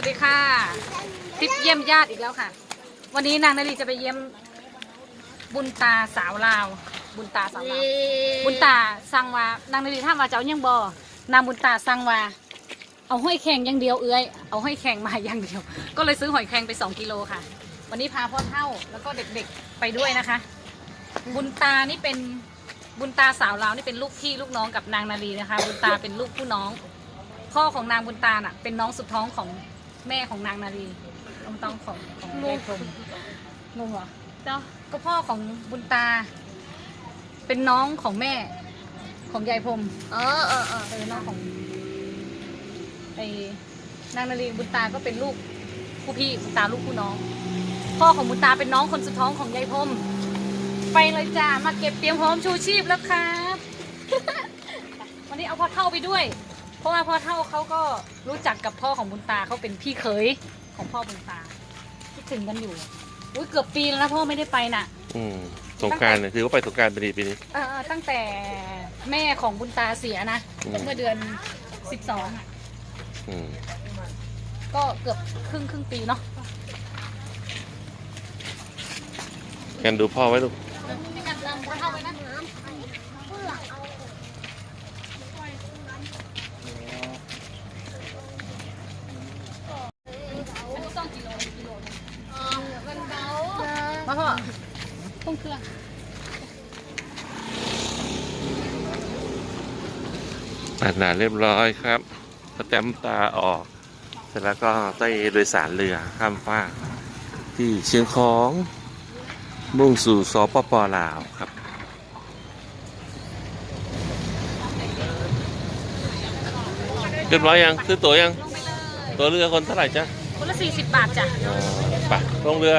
วัสดีค่ะทริปเยี่ยมญาติอีกแล้วค่ะ วันนี้นางนาลีจะไปเยี่ยมบุญตาสาวลาว บุญตาสาวลาว บุญตาสั่งว่านางนาลีถามว่าเจ้ายังบอนางบุญตาสั่งว่าเอาห้อยแข็งอย่างเดียวเอ้ยเอาห้อยแข็งมาอย่างเดียว ก็เลยซื้อหอยแข็งไป 2 กิโลค่ะ วันนี้พาพ่อเท่าแล้วก็เด็กๆไปด้วยนะคะ บุญตานี่เป็นบุญตาสาวลาวนี่เป็นลูกพี่ลูกน้องกับนางนาลีนะคะ บุญตาเป็นลูกผู้น้อง พ่อของนางบุญตาน่ะเป็นน้องสุดท้องของ แม่ของนางนาลีน้องต้องของของยายพรมงงเหรอเจ้าก็พ่อของบุญตา เป็นน้องของแม่ ของยายพรมเออเออเออเออน้องของไอ้นางนาลีบุญตาก็เป็นลูกผู้พี่บุญตาลูกผู้น้อง พ่อของบุญตาเป็นน้องคนสุดท้องของยายพรมไปเลยจ้ามาเก็บเตรียมพร้อมชูชีพแล้วครับ วันนี้เอาพ่อเท่าไปด้วย เพราะว่าพ่อเท่าเขาก็รู้จักกับพ่อของบุญตาเขาเป็นพี่เขยของพ่อบุญตาคิดถึงกันอยู่อุ้ยเกือบปีแล้วนะพ่อไม่ได้ไปน่ะ อืมสงกรารเนี่ยถือว่าไปสงกรารไปดีปีนี้ เออตั้งแต่แม่ของบุญตาเสียนะอืมเมื่อเดือนสิบสองอืมก็เกือบครึ่งครึ่งปีเนาะ กันดูพ่อไว้ลูก มีการนำพ่อเท่าไปนะอันนี้ต้องกิโลกิโลนึง มันเบา มาพ่อต้มเครื่อง อาหารเรียบร้อยครับสแตมป์ตาออก เสร็จแล้วก็ได้โดยสารเรือข้ามฟากที่เชียงของ มุ่งสู่สปปลาวครับเรียบร้อยยังซื้อตั๋วยังลงไปเลยตั๋วเรือคนเท่าไหร่จ๊ะคนละสี่สิบบาทจ้ะอ๋อไปลงเรือ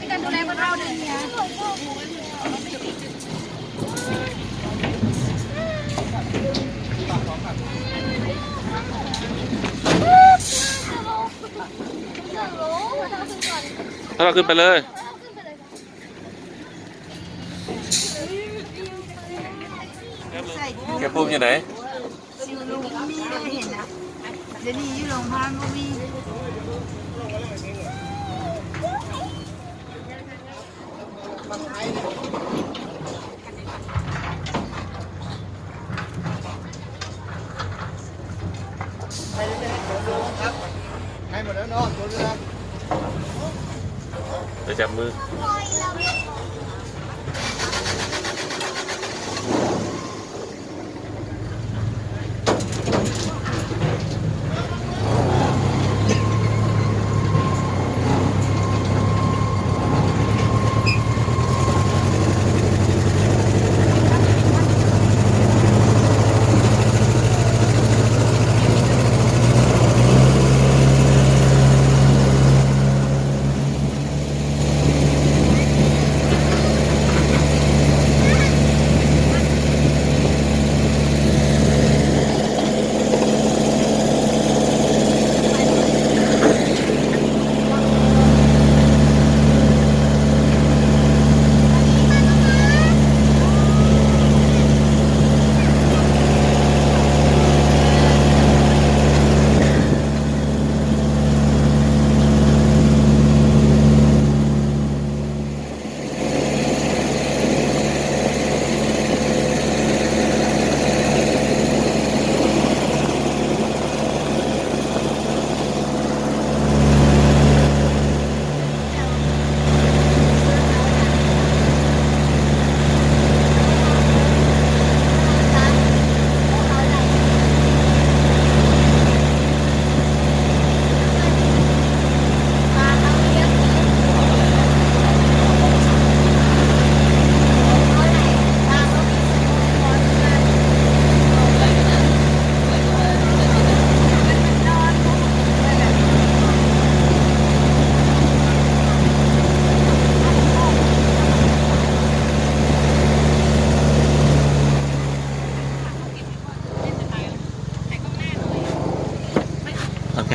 มีการดูแลพ่อเท่าด้วย ถ้าเราขึ้นไปเลยแกปูมอยู่ไหนลุงมีเลยเห็นนะเดี๋ยวนี้อยู่โรงพยาบาลก็มีให้หมดแล้วเนาะตัวเรือ จับมือ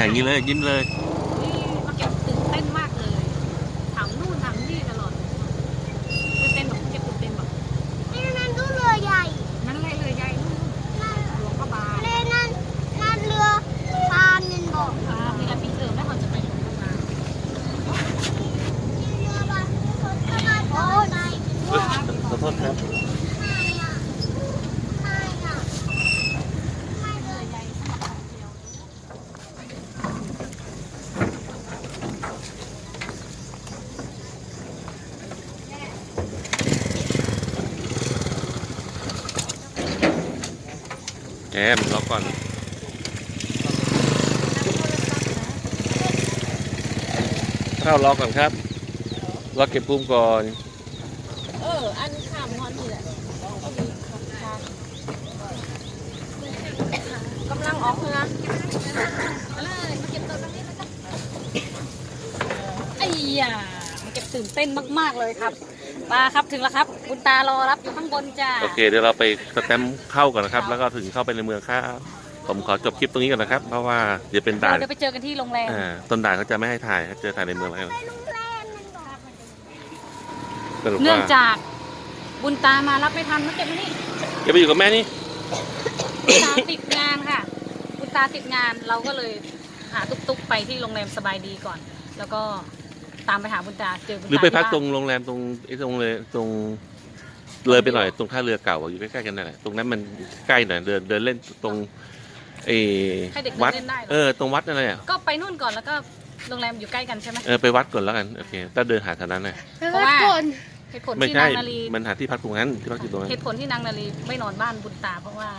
อย่างนี้เลยยิ้มเลย นี่มาเก็บตื่นเต้นมากเลยถามนู่นถามนี่ตลอดตื่นเต้นบอกเก็บตื่นเต้นบอก นี่นั่นดูเรือใหญ่ นั่นเลยเลยใหญ่นู่น นั่น หลวงพระบาง เลยนั่นนั่นเรือพานนินบอก ครับนี่แหละปีเติมแล้วเขาจะไปหลวงพระบาง เรือบ้านคนสบายโอ้ย ขอโทษครับ ไม่อะไม่อะ ไม่เลยใหญ่สำหรับเดียว แกมรอกก่อนเข้ารอกก่อนครับรอกเก็บปุ่มก่อน เออ อันข้ามวันนี่แหละกำลังออกเรือมาเลยมาเก็บตัวตรงนี้นะจ๊ะไอ้ยามาเก็บตื่นเต้นมาก ๆ เลยครับ มาครับถึงแล้วครับคุณตารอรับอยู่ข้างบนจ้าโอเคเดี๋ยวเราไปสแตมป์เข้าก่อนนะครับ แล้วก็ถึงเข้าไปในเมืองครับผมขอจบคลิปตรงนี้ก่อนนะครับ เพราะว่าเดี๋ยวเป็นด่านเดี๋ยวไปเจอกันที่โรงแรมอ่าต้นด่านเขาจะไม่ให้ถ่ายให้เจอถ่ายในเมืองแล้วไปโรงแรมมันบอกสรุปเนื่องว่าจากบุญตามารับไม่ทันมาเก็บมานี่แกไปอยู่กับแม่นี่ บุญตาติดงานค่ะบุญตาติดงานเราก็เลยหาตุ๊กๆไปที่โรงแรมสบายดีก่อน แล้วก็ ตามไปหาบุญตาเจอบุญตาหรือไปพักที่ตรบ้านงโรงแรมตรงไอ้ตรงเลยตรงเลยไปหน่อยตรงท่าเรือเก่าอะอยู่ใกล้ๆกันนั่นแหละตรงนั้นมันใกล้หน่อยเดินเดินเล่นตรงเออให้เด็กวัดเดินเล่นได้เหรเอออตรงวัดนั่นแหละก็ไปนู่นก่อนแล้วก็โรงแรมอยู่ใกล้กันใช่ไหม เออไปวัดก่อนแล้วกันโอเคถ้าเดินหาทางนั้นน่ะเพราะว่า เหตุผลไม่ที่ใช่นางนาลีมันหาที่พักตรงนั้นที่พักอยู่ตรงนั้น เหตุผลที่นางนาลีไม่นอนบ้านบุญตา เพราะว่า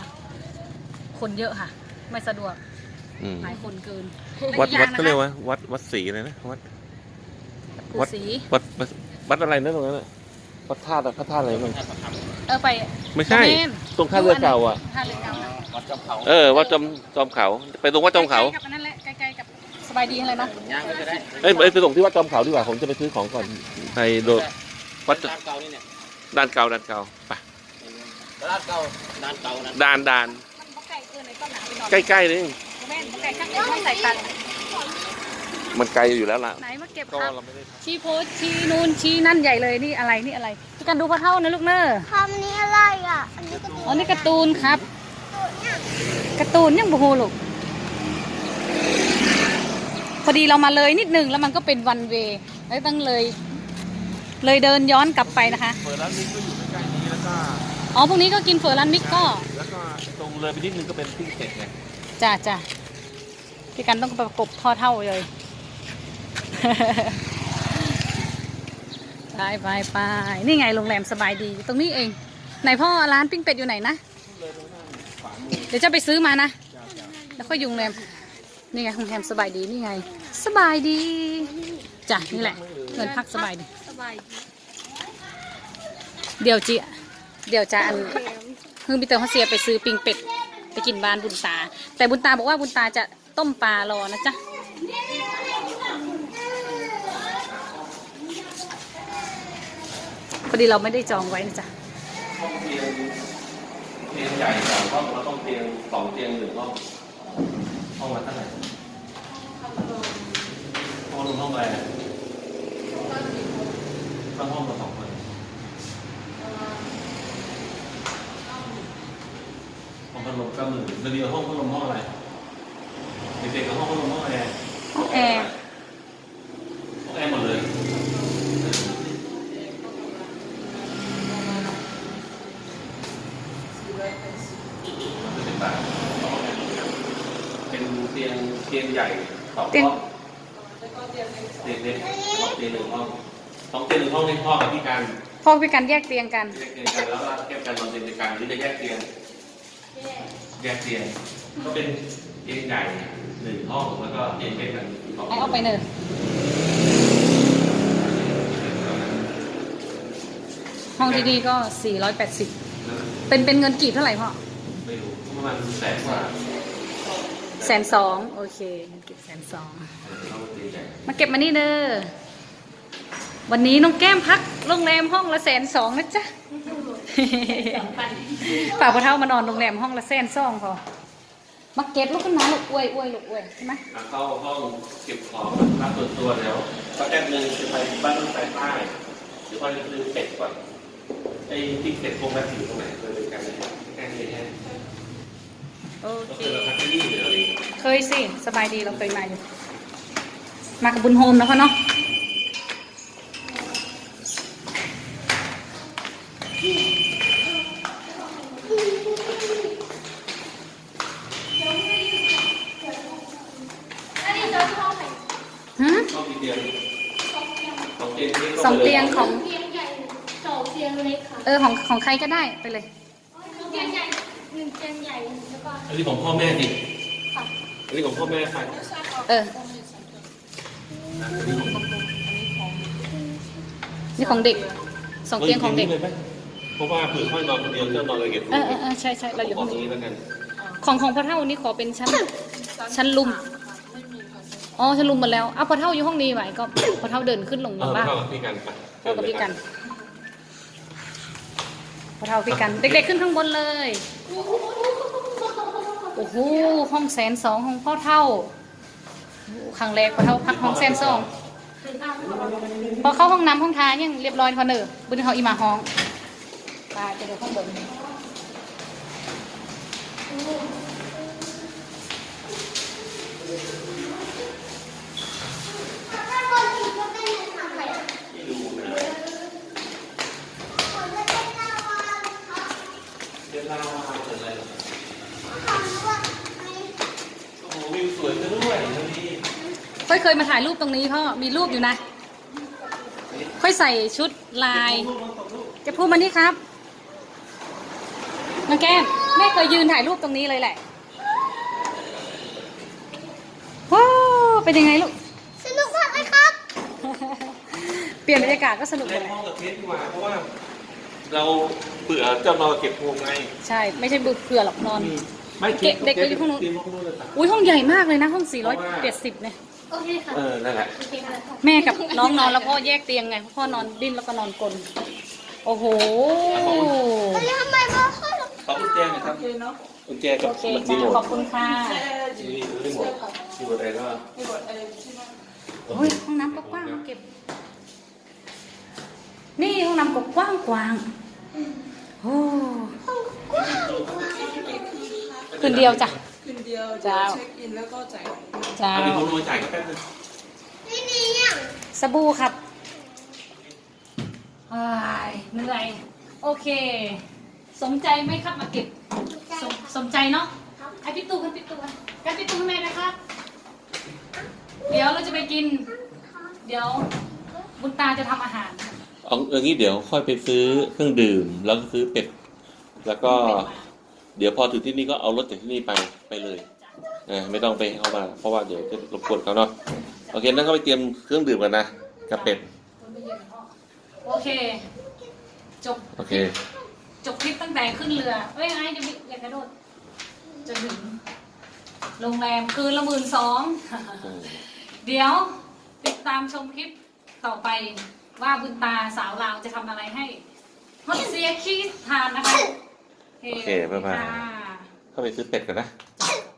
คนเยอะค่ะ ไม่สะดวกอืมหลายคนเกินวัดและอีวัดอเขาเรียกว่าวัดวัดศรีอะไรนะวัด ปู่วัดศรีวัดวัดวัดอะไรนะตรงนั้นน่ะวัดธาตุอะพระธาตุอะไรมันเออไปไม่ใช่โรงแรมตรงท่าเรือเก่าอะ ท่าเรือเก่าเออวัดจอมจอมเขาไปตรงวัดจอมเขา ใกล้ๆกับอันนั่นแหละใกล้ๆกับสบายดีอะไรเนาะเอ้ยเอ้ยไปตรงที่วัดจอมเขาดีกว่าผมจะไปซื้อของก่อนในโดดวัดจร้านเก่านี่เนี่ยด้านเก่าด้านเก่าไปร้านเก่าร้านเก่านะด่านด่านมันบ่ไก่เกินเลยต้นหนาไปนอนใกล้ๆเลยแม่นบ่ไก่ข้างเดียวไม่ใส่ตังค์ มันไกลอยู่แล้วล่ะ ไหนมาเก็บก็ครับเราไม่ได้ชี้โพสต์ชี้นู่นชี้นั่นใหญ่เลยนี่อะไรนี่อะไรพี่กันดูพ่อเท่านะลูกเนอคำนี้อะไรอะ อันนี้ก็อ๋อนี่การ์ตูนครับตัวเนี่ยการ์ตูนยังบูฮูลูกพอดีเรามาเลยนิดนึงแล้วมันก็เป็นวันเวย์แล้วต้องเลย เลยเดินย้อนกลับไปนะคะเปิดร้านนี้ก็อยู่ใกล้ๆนี้แล้วก็อ๋อพรุ่งนี้ก็กินเฟอร์รันมิกก็แล้วก็ตรงเลยไปนิดนึงก็เป็นที่เสร็จไงจ้าจ้าพี่กันต้องประกบพ่อเท่าเลย ไปไปไปนี่ไงโรงแรมสบายดีตรงนี้เอง ไหนพ่อร้านปิ้งเป็ดอยู่ไหนนะ เดี๋ยวจะไปซื้อมานะ แล้วค่อยยุโรงแรมนี่ไงโรงแรมสบายดีนี่ไง สบายดีจ้ะนี่แหละเงินพักสบายดี สบายเดี๋ยวจีเดี๋ยวจะอันคือพี่เตอร์เขาเสียไปซื้อปิ้งเป็ดไปกินบ้านบุญตา แต่บุญตาบอกว่าบุญตาจะต้มปลารอนะจ๊ะ พอดีเราไม่ได้จองไว้นะจ๊ะห้องเตียงเตียงใหญ่สองห้องแล้วต้องเตียงสองเตียงหนึ่งห้องห้องละเท่าไหร่ห้องนึงห้องอะไรก็ห้องละสองคนห้องพัดลมก็หมื่นเดียวห้องพัดลมห้องอะไรเด็กๆกับห้องพัดลมห้องอะไร ห้องแอร์ ห้องแอร์หมดเลย เป็นเตียงเตียงใหญ่สองห้องเตียงเล็กสองเตียงหนึ่งห้องสองเตียงหนึ่งห้องนี่พ่อกับ พี่การพ่อพี่กันแยกเตียงกัน แยกเตียงกันแล้วก็แยกกันนอนเตียงเดียวกันหรือจะแยกเตียง แยกเตียงก็เป็นเตียงใหญ่หนึ่งห้องแล้วก็เตียงเล็กกันสองให้เอาไปเนอะห้องดีๆก็ 480 เป็นเป็นเงินกีบเท่าไหร่พ่อไม่รู้ประมาณแสนกว่าแสนสองโอเคเงินกีบแสนสองเออต้องเตียงใหญ่มาเก็บมานี่เด้อ วันนี้น้องแก้มพักโรงแรมห้องละแสนสองนะจ๊ะป่ากพอเท่ามานอนโรงแรมห้องละแสนสองพอมาเก็ตลูกขึ้นมาลูกอวยอวยลูกอวยใช่ไหมเข้าห้องเก็บของรับส่วนตัวแล้วก็แป๊บนึงจะไปบ้านรถไฟใต้หรือว่าจะซื้อเป็ดก่อนไอ้ที่เป็ดพวกนั้นอยู่ตรงไหนเคยเป็นการแค่นี้แค่โอก็เคคือเราพักที่นี่หรืออะไรเคยสิ สบายดีเราเคยมาอยู่ มากับบุญโฮมนะพ่อเนาะฮะ ห้องกี่เตียงสองเตียง สองเตียงของ เตียงใหญ่สองเตียงเล็กค่ะ เออ ของของใครก็ได้ไปเลยเตียงใหญ่หนึ่งเตียงใหญ่แล้วก็อันนี้ของพ่อแม่สิค่ะอันนี้ของพ่อแม่ใครเอออันนี้ของนี่ของเด็กสองเตียงของเด็กเลยไหมเพราะว่าเผื่อค่อยนอนคนเดียวเจ้านอนอะไรเก็บเออเออเออใช่ใช่เราอยู่ขอห้องตรงนี้นี้แล้วกันของของพ่อเท่านี่ขอเป็นชั้นชั้นลุมอ๋อชั้นลุมหมดแล้วเอาพ่อเท่าอยู่ห้องนี้ไว้ก็พ่อเท่าเดินขึ้นลงเอมาอบ้างเท่ากับพี่กันไปเท่ากับพี่กัน พอเท่าพี่กัน เด็กๆขึ้นข้างบนเลย โอ้โห ห้องแสนสองของพ่อเท่าโอ้โหครั้งแรกพอเท่าพักห้องแสนสอง พอเข้าห้องน้ำห้องท้ายยังเรียบร้อยพอเนอะบุญเขาอีมาห้องไปไปดูข้างบน เดี๋ยวเรามาเกิดอะไรโอ้โหวิวสวยจังด้วยตรงนี้ ค่อยเคยมาถ่ายรูปตรงนี้พ่อมีรูปอยู่นะ ค่อยใส่ชุดลายจะพูดมานี่ครับน้องแก้มแม่เคยยืนถ่ายรูปตรงนี้เลยแหละว้าวเป็นยังไงลูกสนุกมากเลยครับ เปลี่ยนบรรยากาศก็สนุกในเลยห้องกับเทสดีกว่าเพราะว่า เราเบื่อเจ้านอนเก็บพวงไง ใช่ ไม่ใช่บุกเผื่อหรอกนอน ไม่เด็กเด็กไปอยู่ข้างนู้น เตรียมห้องนู้นเลยจ้ะอุ้ยห้องใหญ่มากเลยนะห้อง 470 เนี่ย โอเคค่ะ เออนั่นแหละ โอเคค่ะ แม่กับน้องนอนแล้วพ่อแยกเตียงไงพ่อนอนดิ้นแล้วก็นอนกลนโอ้โหเฮ้ยทำไมมาค่อยขอกุญแจหน่อยครับกุญแจกับโอเครีค่ะโมทขอบคุณค่ะนี่รีโมทรีโมทอะไรก็โอ้ยห้องน้ำก็กว้างเก็บ นี่ห้องน้ำก็กว้างกว้างโอ้ คืนเดียวจ้ะคืนเดียวจ้าเช็คอินแล้วก็จ่ายจ้าอันนี้ผมลงมาจ่ายก็แป๊บนึงนี่นี่เนี่ยสบู่ครับอ้ายเหนื่อยโอเค สมใจไหมครับมาเก็บสมสมใจเนาะไอพี่ตูกันพี่ตูกันกันพี่ตูข้างในนะครับ เดี๋ยวเราจะไปกิน เดี๋ยวบุญตาจะทำอาหารเอาอย่างนี้เดี๋ยวค่อยไปซื้อเครื่องดื่ม แล้วก็ซื้อเป็ด แล้วก็ เดี๋ยวพอถึงที่นี่ก็เอารถจากที่นี่ไปไปเลยเออไม่ต้องไปเอามา เพราะว่าเดี๋ยวจะรบกวนเขาเนาะโอเคนั่นก็ไปเตรียมเครื่องดื่มกันนะกับเป็ดโอเค จบโอเค จบคลิปตั้งแต่ขึ้นเรือเอ้ยไอ้จะมีอยากกระโดดจนถึงโรงแรมคืนละหมื่นสองเดี๋ยวติดตามชมคลิปต่อไปว่าบุญตาสาวลาวจะทำอะไรให้ฮอตเซียคีทานนะคะ โอเคบ๊ายบายค่ะเข้าไปซื้อเป็ดกันนะจ้ะ